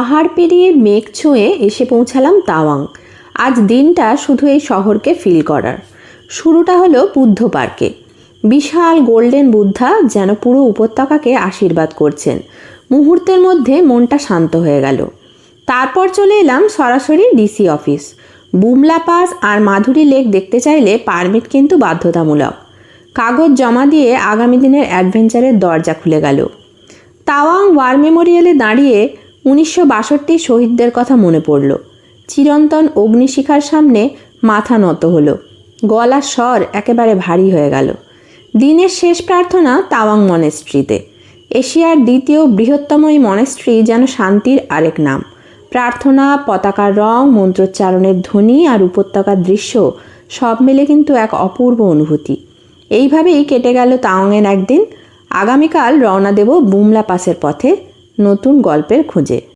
পাহাড় পেরিয়ে মেঘ ছুঁয়ে এসে পৌঁছালাম তাওয়াং। আজ দিনটা শুধু এই শহরকে ফিল করার। শুরুটা হলো বুদ্ধ পার্কে। বিশাল গোল্ডেন বুদ্ধা যেন পুরো উপত্যকাকে আশীর্বাদ করছেন। মুহূর্তের মধ্যে মনটা শান্ত হয়ে গেল। তারপর চলে এলাম সরাসরি ডিসি অফিস বুমলা পাস আর মাধুরী লেক দেখতে চাইলে পারমিট কিন্তু বাধ্যতামূলক। কাগজ জমা দিয়ে আগামী দিনের অ্যাডভেঞ্চারের দরজা খুলে গেল। তাওয়াং ওয়ার মেমোরিয়ালে দাঁড়িয়ে উনিশশো বাষট্টি শহীদদের কথা মনে পড়ল। চিরন্তন অগ্নিশিখার সামনে মাথা নত হলো। গলার স্বর একেবারে ভারী হয়ে গেল। দিনের শেষ প্রার্থনা তাওয়াং মনেস্ট্রিতে এশিয়ার দ্বিতীয় বৃহত্তম এই মনেস্ট্রি যেন শান্তির আরেক নাম। প্রার্থনা, পতাকার রং, মন্ত্রোচ্চারণের ধ্বনি আর উপত্যকার দৃশ্য সব মিলে কিন্তু এক অপূর্ব অনুভূতি। এইভাবেই কেটে গেল তাওয়াংয়ের একদিন। আগামীকাল রওনা দেব বুমলা পাসের পথে। নতুন গল্পের খোঁজে।